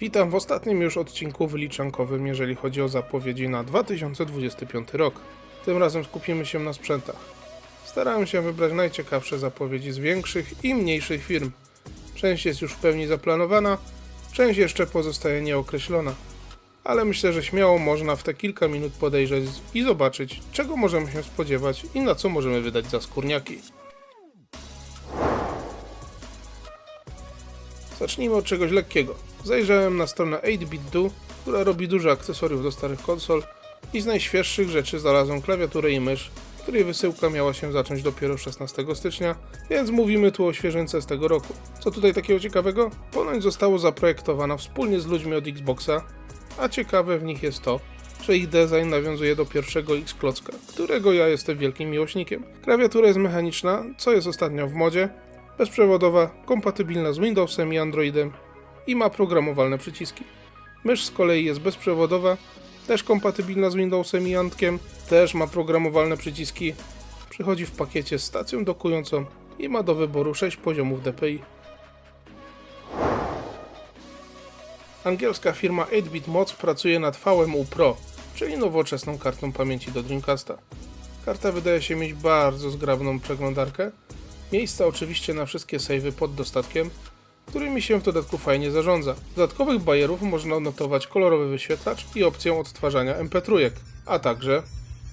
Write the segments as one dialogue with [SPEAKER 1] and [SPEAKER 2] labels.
[SPEAKER 1] Witam w ostatnim już odcinku wyliczankowym, jeżeli chodzi o zapowiedzi na 2025 rok. Tym razem skupimy się na sprzętach. Starałem się wybrać najciekawsze zapowiedzi z większych i mniejszych firm. Część jest już w pełni zaplanowana, część jeszcze pozostaje nieokreślona. Ale myślę, że śmiało można w te kilka minut podejrzeć i zobaczyć, czego możemy się spodziewać i na co możemy wydać za skórniaki. Zacznijmy od czegoś lekkiego. Zajrzałem na stronę 8BitDo, która robi dużo akcesoriów do starych konsol i z najświeższych rzeczy znalazłem klawiaturę i mysz, której wysyłka miała się zacząć dopiero 16 stycznia, więc mówimy tu o świeżynce z tego roku. Co tutaj takiego ciekawego? Ponoć zostało zaprojektowana wspólnie z ludźmi od Xboxa, a ciekawe w nich jest to, że ich design nawiązuje do pierwszego X-Klocka, którego ja jestem wielkim miłośnikiem. Klawiatura jest mechaniczna, co jest ostatnio w modzie, bezprzewodowa, kompatybilna z Windowsem i Androidem i ma programowalne przyciski. Mysz z kolei jest bezprzewodowa, też kompatybilna z Windowsem i Antkiem, też ma programowalne przyciski, przychodzi w pakiecie z stacją dokującą i ma do wyboru 6 poziomów DPI. Angielska firma 8-Bit Mods pracuje nad VMU Pro, czyli nowoczesną kartą pamięci do Dreamcasta. Karta wydaje się mieć bardzo zgrabną przeglądarkę, miejsca oczywiście na wszystkie savey pod dostatkiem, którymi się w dodatku fajnie zarządza. Dodatkowych bajerów można odnotować kolorowy wyświetlacz i opcję odtwarzania MP3, a także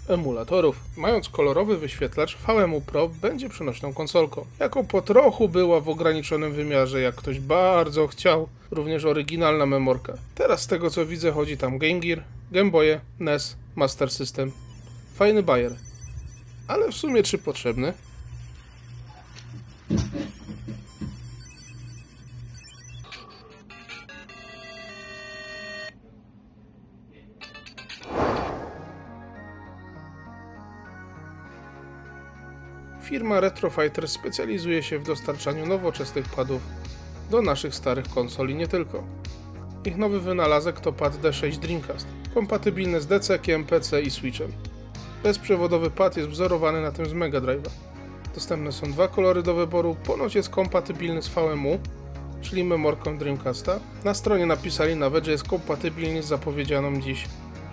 [SPEAKER 1] emulatorów. Mając kolorowy wyświetlacz, VMU Pro będzie przenośną konsolką. Jako po trochu była w ograniczonym wymiarze, jak ktoś bardzo chciał, również oryginalna memorka. Teraz z tego co widzę chodzi tam Game Gear, Game Boye, NES, Master System. Fajny bajer. Ale w sumie czy potrzebny? Firma Retrofighter specjalizuje się w dostarczaniu nowoczesnych padów do naszych starych konsol i nie tylko. Ich nowy wynalazek to pad D6 Dreamcast, kompatybilny z DC-kiem, PC i Switchem. Bezprzewodowy pad jest wzorowany na tym z Mega Drive'a. Dostępne są dwa kolory do wyboru, ponoć jest kompatybilny z VMU, czyli memorką Dreamcasta. Na stronie napisali nawet, że jest kompatybilny z zapowiedzianą dziś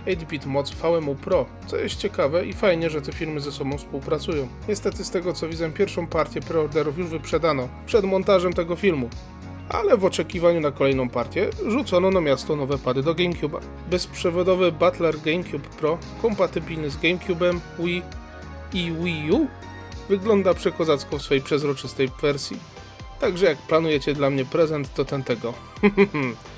[SPEAKER 1] 8-bit moc VMU Pro, co jest ciekawe i fajnie, że te firmy ze sobą współpracują. Niestety z tego co widzę pierwszą partię preorderów już wyprzedano przed montażem tego filmu. Ale w oczekiwaniu na kolejną partię rzucono na miasto nowe pady do GameCube'a. Bezprzewodowy Butler GameCube Pro, kompatybilny z GameCube'em, Wii i Wii U, wygląda przekozacko w swojej przezroczystej wersji. Także jak planujecie dla mnie prezent, to ten tego.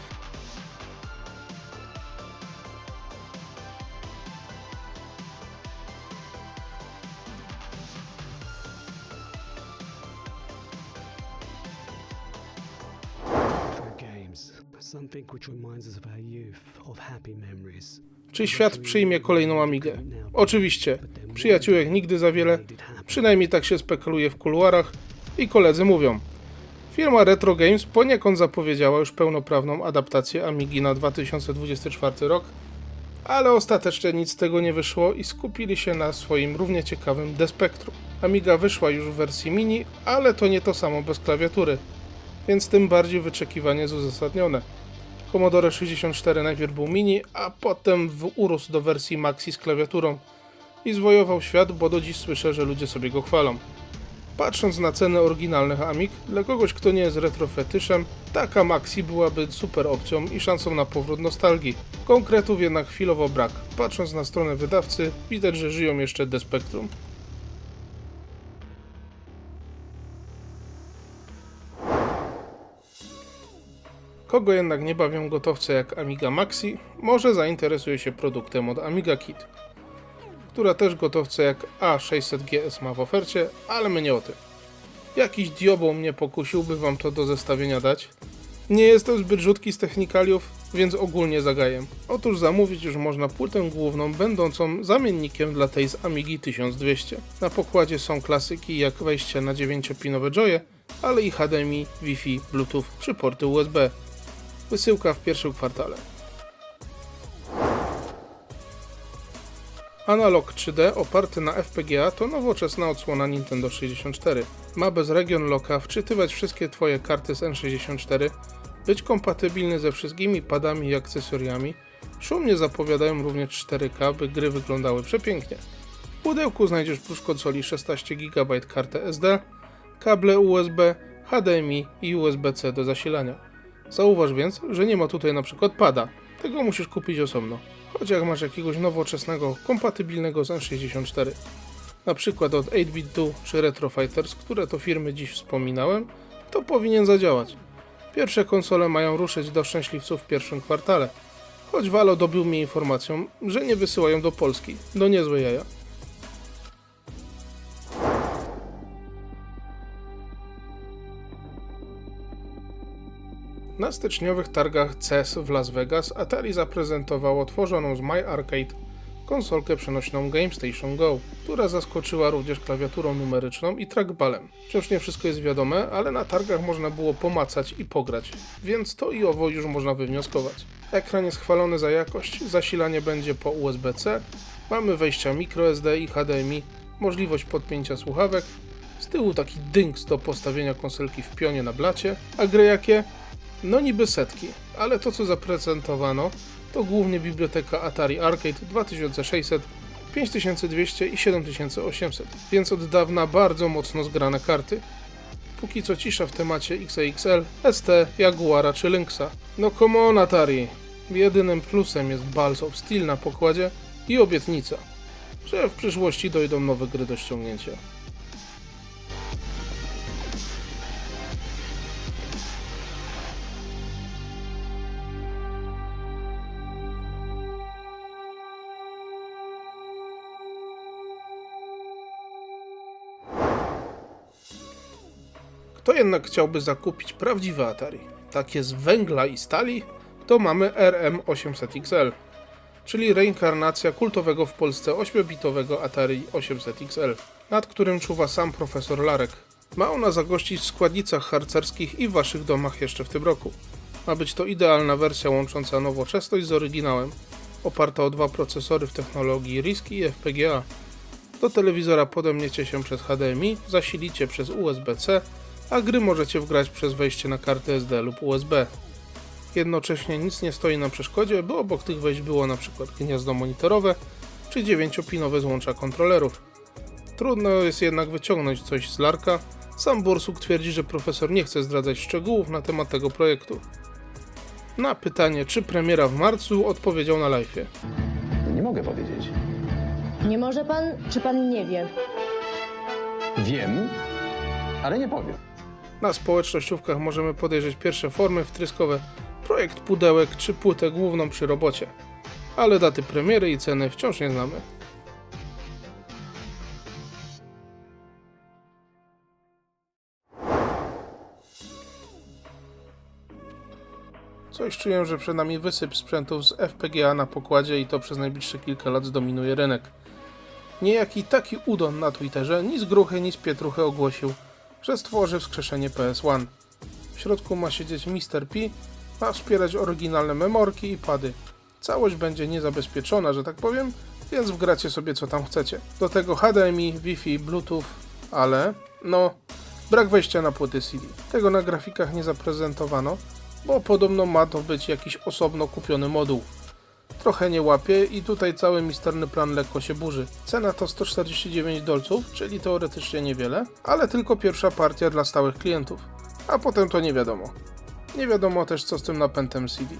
[SPEAKER 2] Something which reminds us of our youth, of happy memories.
[SPEAKER 1] Czy świat przyjmie kolejną Amigę? Oczywiście, przyjaciółek nigdy za wiele, przynajmniej tak się spekuluje w kuluarach i koledzy mówią. Firma Retro Games poniekąd zapowiedziała już pełnoprawną adaptację Amigi na 2024 rok, ale ostatecznie nic z tego nie wyszło i skupili się na swoim równie ciekawym The Spectrum. Amiga wyszła już w wersji mini, ale to nie to samo bez klawiatury, więc tym bardziej wyczekiwanie jest uzasadnione. Commodore 64 najpierw był mini, a potem urósł do wersji maxi z klawiaturą i zwojował świat, bo do dziś słyszę, że ludzie sobie go chwalą. Patrząc na ceny oryginalnych Amig, dla kogoś kto nie jest retrofetyszem, taka maxi byłaby super opcją i szansą na powrót nostalgii. Konkretów jednak chwilowo brak. Patrząc na stronę wydawcy, widać, że żyją jeszcze The Spectrum. Kogo jednak nie bawią gotowce jak Amiga Maxi, może zainteresuje się produktem od Amiga Kit, która też gotowce jak A600GS ma w ofercie, ale my nie o tym. Jakiś diobą mnie pokusił, by wam to do zestawienia dać. Nie jestem zbyt rzutki z technikaliów, więc ogólnie zagajem. Otóż zamówić już można płytę główną, będącą zamiennikiem dla tej z Amigi 1200. Na pokładzie są klasyki jak wejście na 9-pinowe joye, ale i HDMI, Wi-Fi, Bluetooth czy porty USB. Wysyłka w pierwszym kwartale. Analog 3D oparty na FPGA to nowoczesna odsłona Nintendo 64. Ma bez region locka wczytywać wszystkie Twoje karty z N64, być kompatybilny ze wszystkimi padami i akcesoriami. Szumnie zapowiadają również 4K, by gry wyglądały przepięknie. W pudełku znajdziesz prócz konsoli 16 GB kartę SD, kable USB, HDMI i USB-C do zasilania. Zauważ więc, że nie ma tutaj przykład pada. Tego musisz kupić osobno. Choć jak masz jakiegoś nowoczesnego, kompatybilnego z N64. Na przykład od 8bit2 czy Retro Fighters, które to firmy dziś wspominałem, to powinien zadziałać. Pierwsze konsole mają ruszyć do szczęśliwców w pierwszym kwartale. Choć Valo dobił mi informacją, że nie wysyłają do Polski. Do niezłe jaja. Na styczniowych targach CES w Las Vegas Atari zaprezentowało tworzoną z My Arcade konsolkę przenośną GameStation Go, która zaskoczyła również klawiaturą numeryczną i trackballem. Wciąż nie wszystko jest wiadome, ale na targach można było pomacać i pograć, więc to i owo już można wywnioskować. Ekran jest chwalony za jakość, zasilanie będzie po USB-C, mamy wejścia microSD i HDMI, możliwość podpięcia słuchawek, z tyłu taki dynks do postawienia konsolki w pionie na blacie, a gry jakie? No niby setki, ale to co zaprezentowano to głównie biblioteka Atari Arcade 2600, 5200 i 7800, więc od dawna bardzo mocno zgrane karty. Póki co cisza w temacie XXL, ST, Jaguara czy Lynxa. No come on Atari! Jedynym plusem jest Balls of Steel na pokładzie i obietnica, że w przyszłości dojdą nowe gry do ściągnięcia. Kto jednak chciałby zakupić prawdziwe Atari, takie z węgla i stali, to mamy RM800XL, czyli reinkarnacja kultowego w Polsce 8-bitowego Atari 800XL, nad którym czuwa sam profesor Larek. Ma ona zagościć w składnicach harcerskich i w waszych domach jeszcze w tym roku. Ma być to idealna wersja łącząca nowoczesność z oryginałem, oparta o dwa procesory w technologii RISC i FPGA. Do telewizora podemniecie się przez HDMI, zasilicie przez USB-C, a gry możecie wgrać przez wejście na kartę SD lub USB. Jednocześnie nic nie stoi na przeszkodzie, by obok tych wejść było na przykład gniazdo monitorowe czy 9-pinowe złącza kontrolerów. Trudno jest jednak wyciągnąć coś z Larka. Sam Borsuk twierdzi, że profesor nie chce zdradzać szczegółów na temat tego projektu. Na pytanie, czy premiera w marcu, odpowiedział na live'ie.
[SPEAKER 3] Nie mogę powiedzieć.
[SPEAKER 4] Nie może pan, czy pan nie wie?
[SPEAKER 3] Wiem, ale nie powiem.
[SPEAKER 1] Na społecznościówkach możemy podejrzeć pierwsze formy wtryskowe, projekt pudełek czy płytę główną przy robocie. Ale daty premiery i ceny wciąż nie znamy. Coś czuję, że przed nami wysyp sprzętów z FPGA na pokładzie i to przez najbliższe kilka lat zdominuje rynek. Niejaki taki udon na Twitterze ni z gruchy, ni z pietruchy ogłosił, że stworzy wskrzeszenie PS1. W środku ma siedzieć Mr. P, ma wspierać oryginalne memorki i pady. Całość będzie niezabezpieczona, że tak powiem, więc wgracie sobie co tam chcecie. Do tego HDMI, Wi-Fi, Bluetooth, ale no, brak wejścia na płyty CD. Tego na grafikach nie zaprezentowano, bo podobno ma to być jakiś osobno kupiony moduł. Trochę nie łapie i tutaj cały misterny plan lekko się burzy. Cena to 149 dolców, czyli teoretycznie niewiele, ale tylko pierwsza partia dla stałych klientów. A potem to nie wiadomo. Nie wiadomo też co z tym napędem CD.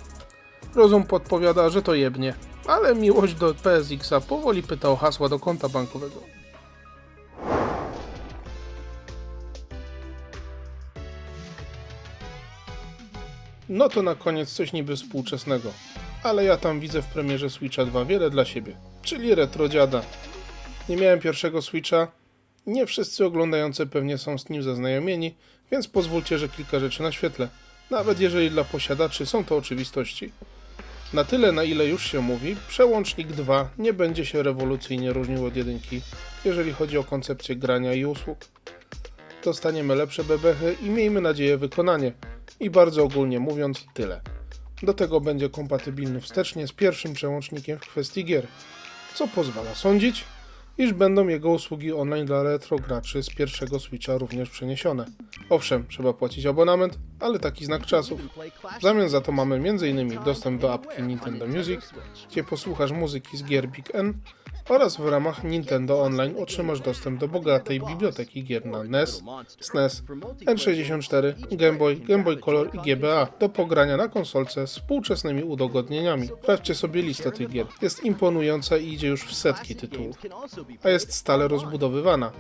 [SPEAKER 1] Rozum podpowiada, że to jebnie, ale miłość do PSX-a powoli pyta o hasła do konta bankowego. No to na koniec coś niby współczesnego. Ale ja tam widzę w premierze Switcha 2 wiele dla siebie, czyli retro dziada. Nie miałem pierwszego Switcha, nie wszyscy oglądający pewnie są z nim zaznajomieni, więc pozwólcie, że kilka rzeczy naświetlę, nawet jeżeli dla posiadaczy są to oczywistości. Na tyle, na ile już się mówi, przełącznik 2 nie będzie się rewolucyjnie różnił od jedynki, jeżeli chodzi o koncepcję grania i usług. Dostaniemy lepsze bebechy i miejmy nadzieję wykonanie. I bardzo ogólnie mówiąc, tyle. Do tego będzie kompatybilny wstecznie z pierwszym przełącznikiem w kwestii gier, co pozwala sądzić, iż będą jego usługi online dla retro graczy z pierwszego Switcha również przeniesione. Owszem, trzeba płacić abonament, ale taki znak czasów. W zamian za to mamy m.in. dostęp do apki Nintendo Music, gdzie posłuchasz muzyki z gier Big N oraz w ramach Nintendo Online otrzymasz dostęp do bogatej biblioteki gier na NES, SNES, N64, Game Boy, Game Boy Color i GBA do pogrania na konsolce z współczesnymi udogodnieniami. Sprawdźcie sobie listę tych gier. Jest imponująca i idzie już w setki tytułów, a jest stale rozbudowywana.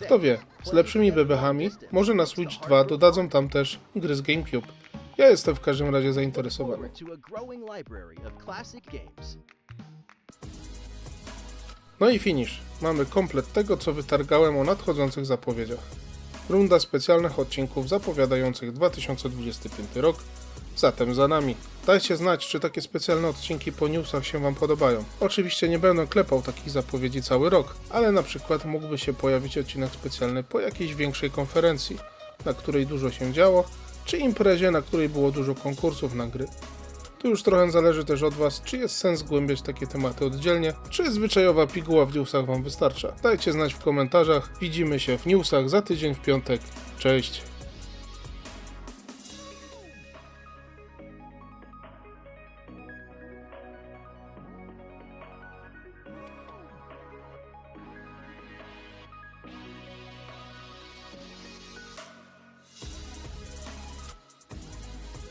[SPEAKER 1] Kto wie, z lepszymi bebechami może na Switch 2 dodadzą tam też gry z GameCube. Ja jestem w każdym razie zainteresowany. No i finish. Mamy komplet tego, co wytargałem o nadchodzących zapowiedziach. Runda specjalnych odcinków zapowiadających 2025 rok, zatem za nami. Dajcie znać, czy takie specjalne odcinki po newsach się Wam podobają. Oczywiście nie będę klepał takich zapowiedzi cały rok, ale na przykład mógłby się pojawić odcinek specjalny po jakiejś większej konferencji, na której dużo się działo, czy imprezie, na której było dużo konkursów na gry. Tu już trochę zależy też od Was, czy jest sens zgłębiać takie tematy oddzielnie, czy zwyczajowa piguła w newsach Wam wystarcza. Dajcie znać w komentarzach. Widzimy się w newsach za tydzień w piątek. Cześć!